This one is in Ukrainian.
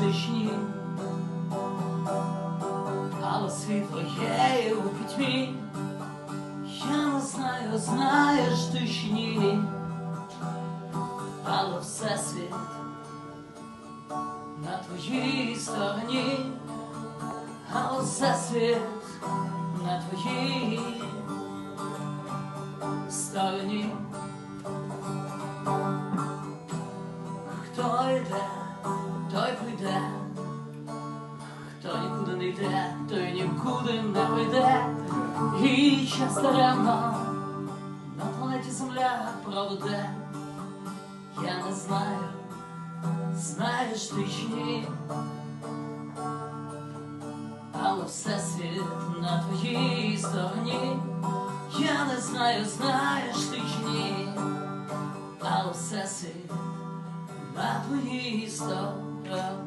безпечні, але світло є у пітьмі, я не знаю, знаєш ти чи ні, але всесвіт на твоїй стороні, але всесвіт на твоїй стороні. кто йде? Той прийде, хто нікуди не йде, той нікуди не прийде. І час даремно на планеті Земля проведе. Я не знаю, знаєш ти чи ні, але всесвіт на твоїй стороні. Я не знаю, знаєш ти чи ні, але всесвіт на твоїй стороні. love.